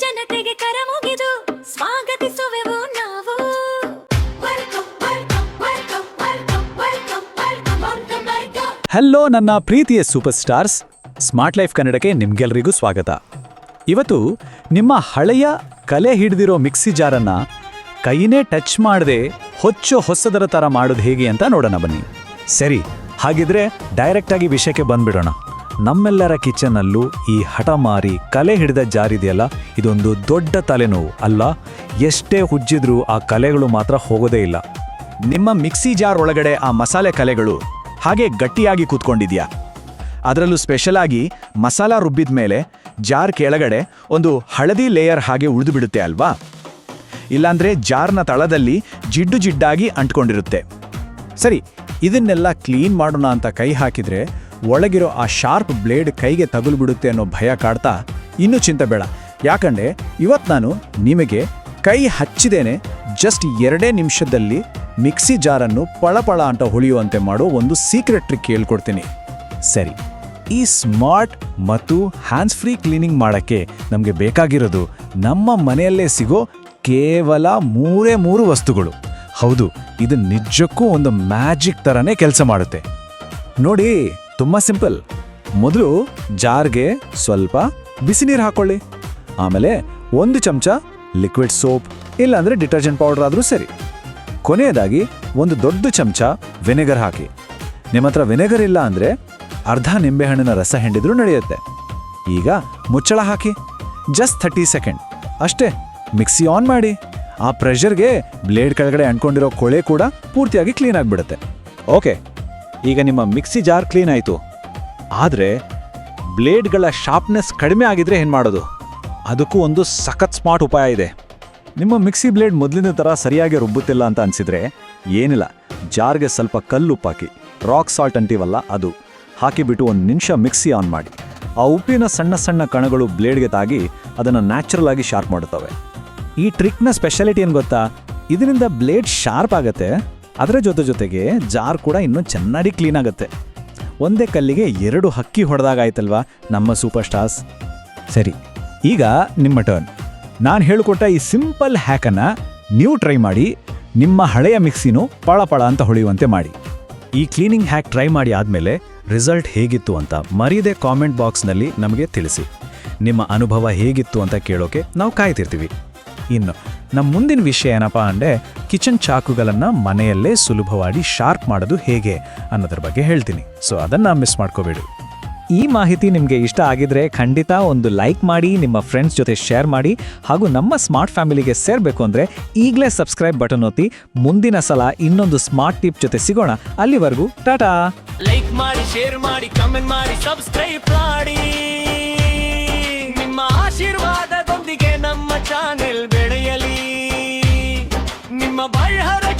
ಜನತೆಗೆ ಕರ ಮುಗಿದು ಸ್ವಾಗತಿಸುವೆವು ನಾವು. ಹಲೋ ನನ್ನ ಪ್ರೀತಿಯ ಸೂಪರ್ ಸ್ಟಾರ್ಸ್ ಸ್ಮಾರ್ಟ್ ಲೈಫ್ ಕನ್ನಡಕ್ಕೆ ನಿಮ್ಗೆಲ್ರಿಗೂ ಸ್ವಾಗತ ಇವತ್ತು ನಿಮ್ಮ ಹಳೆಯ ಕಲೆ ಹಿಡಿದಿರೋ ಮಿಕ್ಸಿ ಜಾರನ್ನ ಕೈನೇ ಟಚ್ ಮಾಡದೆ ಹೊಚ್ಚು ಹೊಸದರ ತರ ಮಾಡೋದು ಹೇಗೆ ಅಂತ ನೋಡೋಣ ಬನ್ನಿ ಸರಿ ಹಾಗಿದ್ರೆ ಡೈರೆಕ್ಟಾಗಿ ವಿಷಯಕ್ಕೆ ಬಂದ್ಬಿಡೋಣ ನಮ್ಮೆಲ್ಲರ ಕಿಚನ್ನಲ್ಲೂ ಈ ಹಠಮಾರಿ ಕಲೆ ಹಿಡಿದ ಜಾರಿದೆಯಲ್ಲ, ಇದೊಂದು ದೊಡ್ಡ ತಲೆನೋವು. ಅಲ್ಲ, ಎಷ್ಟೇ ಹುಜ್ಜಿದ್ರೂ ಆ ಕಲೆಗಳು ಮಾತ್ರ ಹೋಗೋದೇ ಇಲ್ಲ. ನಿಮ್ಮ ಮಿಕ್ಸಿ ಜಾರ್ ಒಳಗಡೆ ಆ ಮಸಾಲೆ ಕಲೆಗಳು ಹಾಗೆ ಗಟ್ಟಿಯಾಗಿ ಕೂತ್ಕೊಂಡಿದ್ಯಾ? ಅದರಲ್ಲೂ ಸ್ಪೆಷಲ್ ಆಗಿ ಮಸಾಲ ರುಬ್ಬಿದ ಮೇಲೆ ಜಾರ್ ಕೆಳಗಡೆ ಒಂದು ಹಳದಿ ಲೇಯರ್ ಹಾಗೆ ಉಳಿದು ಬಿಡುತ್ತೆ ಅಲ್ವಾ? ಇಲ್ಲಾಂದ್ರೆ ಜಾರ್ನ ತಳದಲ್ಲಿ ಜಿಡ್ಡು ಜಿಡ್ಡಾಗಿ ಅಂಟ್ಕೊಂಡಿರುತ್ತೆ. ಸರಿ, ಇದನ್ನೆಲ್ಲ ಕ್ಲೀನ್ ಮಾಡೋಣ ಅಂತ ಕೈ ಹಾಕಿದ್ರೆ ಒಳಗಿರೋ ಆ ಶಾರ್ಪ್ ಬ್ಲೇಡ್ ಕೈಗೆ ತಗುಲು ಬಿಡುತ್ತೆ ಅನ್ನೋ ಭಯ ಕಾಡ್ತಾ ಇನ್ನೂ ಚಿಂತೆ ಬೇಡ. ಯಾಕಂದ್ರೆ ಇವತ್ತು ನಾನು ನಿಮಗೆ ಕೈ ಹಚ್ಚಿದೇನೆ ಜಸ್ಟ್ ಎರಡೇ ನಿಮಿಷದಲ್ಲಿ ಮಿಕ್ಸಿ ಜಾರನ್ನು ಪಳಪಳ ಅಂತ ಹೊಳೆಯುವಂತೆ ಮಾಡೋ ಒಂದು ಸೀಕ್ರೆಟ್ ಟ್ರಿಕ್ ಹೇಳ್ಕೊಡ್ತೀನಿ. ಸರಿ, ಈ ಸ್ಮಾರ್ಟ್ ಮತ್ತು ಹ್ಯಾಂಡ್ಸ್ ಫ್ರೀ ಕ್ಲೀನಿಂಗ್ ಮಾಡೋಕ್ಕೆ ನಮಗೆ ಬೇಕಾಗಿರೋದು ನಮ್ಮ ಮನೆಯಲ್ಲೇ ಸಿಗೋ ಕೇವಲ ಮೂರೇ ಮೂರು ವಸ್ತುಗಳು. ಹೌದು, ಇದು ನಿಜಕ್ಕೂ ಒಂದು ಮ್ಯಾಜಿಕ್ ಥರನೇ ಕೆಲಸ ಮಾಡುತ್ತೆ. ನೋಡಿ ತುಂಬ ಸಿಂಪಲ್. ಮೊದಲು ಜಾರ್ಗೆ ಸ್ವಲ್ಪ ಬಿಸಿ ನೀರು ಹಾಕೊಳ್ಳಿ. ಆಮೇಲೆ ಒಂದು ಚಮಚ ಲಿಕ್ವಿಡ್ ಸೋಪ್ ಇಲ್ಲಾಂದ್ರೆ ಡಿಟರ್ಜೆಂಟ್ ಪೌಡರ್ ಆದರೂ ಸರಿ. ಕೊನೆಯದಾಗಿ ಒಂದು ದೊಡ್ಡ ಚಮಚ ವಿನೆಗರ್ ಹಾಕಿ. ನಿಮ್ಮ ಹತ್ರ ವಿನೆಗರ್ ಇಲ್ಲ ಅಂದ್ರೆ ಅರ್ಧ ನಿಂಬೆಹಣ್ಣಿನ ರಸ ಹಿಂಡಿದ್ರೂ ನಡೆಯುತ್ತೆ. ಈಗ ಮುಚ್ಚಳ ಹಾಕಿ. Just thirty second. ಅಷ್ಟೇ, ಮಿಕ್ಸಿ ಆನ್ ಮಾಡಿ. ಆ ಪ್ರೆಷರ್ಗೆ ಬ್ಲೇಡ್ ಕೆಳಗಡೆ ಅಂಟ್ಕೊಂಡಿರೋ ಕೊಳೆ ಕೂಡ ಪೂರ್ತಿಯಾಗಿ ಕ್ಲೀನ್ ಆಗಿಬಿಡುತ್ತೆ. ಓಕೆ. ಈಗ ನಿಮ್ಮ ಮಿಕ್ಸಿ ಜಾರ್ ಕ್ಲೀನ್ ಆಯಿತು. ಆದರೆ ಬ್ಲೇಡ್ಗಳ ಶಾರ್ಪ್ನೆಸ್ ಕಡಿಮೆ ಆಗಿದ್ರೆ ಏನು ಮಾಡೋದು? ಅದಕ್ಕೂ ಒಂದು ಸಖತ್ ಸ್ಮಾರ್ಟ್ ಉಪಾಯ ಇದೆ. ನಿಮ್ಮ ಮಿಕ್ಸಿ ಬ್ಲೇಡ್ ಮೊದಲಿನ ಥರ ಸರಿಯಾಗಿ ರುಬ್ಬುತ್ತಿಲ್ಲ ಅಂತ ಅನಿಸಿದ್ರೆ ಏನಿಲ್ಲ. ಜಾರ್ಗೆ ಸ್ವಲ್ಪ ಕಲ್ಲುಪ್ಪಾಕಿ ರಾಕ್ ಸಾಲ್ಟ್ ಅಂತೀವಲ್ಲ ಅದು. ಹಾಕಿಬಿಟ್ಟು ಒಂದು ನಿಮಿಷ ಮಿಕ್ಸಿ ಆನ್ ಮಾಡಿ. ಆ ಉಪ್ಪಿನ ಸಣ್ಣ ಸಣ್ಣ ಕಣಗಳು ಬ್ಲೇಡ್ಗೆ ತಾಗಿ ಅದನ್ನು ನ್ಯಾಚುರಲ್ ಆಗಿ ಶಾರ್ಪ್ ಮಾಡುತ್ತವೆ. ಈ ಟ್ರಿಕ್ನ ಸ್ಪೆಷಾಲಿಟಿ ಏನು ಗೊತ್ತಾ? ಇದರಿಂದ ಬ್ಲೇಡ್ ಶಾರ್ಪ್ ಆಗುತ್ತೆ. ಅದರ ಜೊತೆ ಜೊತೆಗೆ ಜಾರ್ ಕೂಡ ಇನ್ನೂ ಚೆನ್ನಾಗಿ ಕ್ಲೀನ್ ಆಗುತ್ತೆ. ಒಂದೇ ಕಲ್ಲಿಗೆ ಎರಡು ಹಕ್ಕಿ ಹೊಡೆದಾಗಾಯ್ತಲ್ವಾ ನಮ್ಮ ಸೂಪರ್ ಸ್ಟಾರ್ಸ್ ಸರಿ, ಈಗ ನಿಮ್ಮ ಟರ್ನ್ ನಾನು ಹೇಳಿಕೊಟ್ಟ ಈ ಸಿಂಪಲ್ ಹ್ಯಾಕನ್ನು ನೀವು ಟ್ರೈ ಮಾಡಿ, ನಿಮ್ಮ ಹಳೆಯ ಮಿಕ್ಸಿನೂ ಪಳಪಳ ಅಂತ ಹೊಳೆಯುವಂತೆ ಮಾಡಿ. ಈ ಕ್ಲೀನಿಂಗ್ ಹ್ಯಾಕ್ ಟ್ರೈ ಮಾಡಿ ಆದಮೇಲೆ ರಿಸಲ್ಟ್ ಹೇಗಿತ್ತು ಅಂತ ಮರೀದೆ ಕಾಮೆಂಟ್ ಬಾಕ್ಸ್ನಲ್ಲಿ ನಮಗೆ ತಿಳಿಸಿ. ನಿಮ್ಮ ಅನುಭವ ಹೇಗಿತ್ತು ಅಂತ ಕೇಳೋಕೆ ನಾವು ಕಾಯ್ತಿರ್ತೀವಿ. ಇನ್ನು ನಮ್ಮ ಮುಂದಿನ ವಿಷಯ ಏನಪ್ಪ ಅಂದರೆ ಕಿಚನ್ ಚಾಕುಗಳನ್ನು ಮನೆಯಲ್ಲೇ ಸುಲಭವಾಗಿ ಶಾರ್ಪ್ ಮಾಡೋದು ಹೇಗೆ ಅನ್ನೋದ್ರ ಬಗ್ಗೆ ಹೇಳ್ತೀನಿ. ಸೊ ಅದನ್ನು ಮಿಸ್ ಮಾಡ್ಕೋಬೇಡಿ. ಈ ಮಾಹಿತಿ ನಿಮಗೆ ಇಷ್ಟ ಆಗಿದ್ರೆ ಖಂಡಿತ ಒಂದು ಲೈಕ್ ಮಾಡಿ, ನಿಮ್ಮ ಫ್ರೆಂಡ್ಸ್ ಜೊತೆ ಶೇರ್ ಮಾಡಿ, ಹಾಗೂ ನಮ್ಮ ಸ್ಮಾರ್ಟ್ ಫ್ಯಾಮಿಲಿಗೆ ಸೇರಬೇಕು ಅಂದರೆ ಈಗಲೇ ಸಬ್ಸ್ಕ್ರೈಬ್ ಬಟನ್ ಒತ್ತಿ ಮುಂದಿನ ಸಲ ಇನ್ನೊಂದು ಸ್ಮಾರ್ಟ್ ಟಿಪ್ ಜೊತೆ ಸಿಗೋಣ. ಅಲ್ಲಿವರೆಗೂ ಟಾಟಾ! ಲೈಕ್ ಮಾಡಿ, ಶೇರ್ ಮಾಡಿ, ಕಮೆಂಟ್ ಮಾಡಿ, ಸಬ್ಸ್ಕ್ರೈಬ್ ಮಾಡಿ. ನಿಮ್ಮ ಆಶೀರ್ವಾದದೊಂದಿಗೆ ನಮ್ಮ ಚಾನೆಲ್ বাইহারা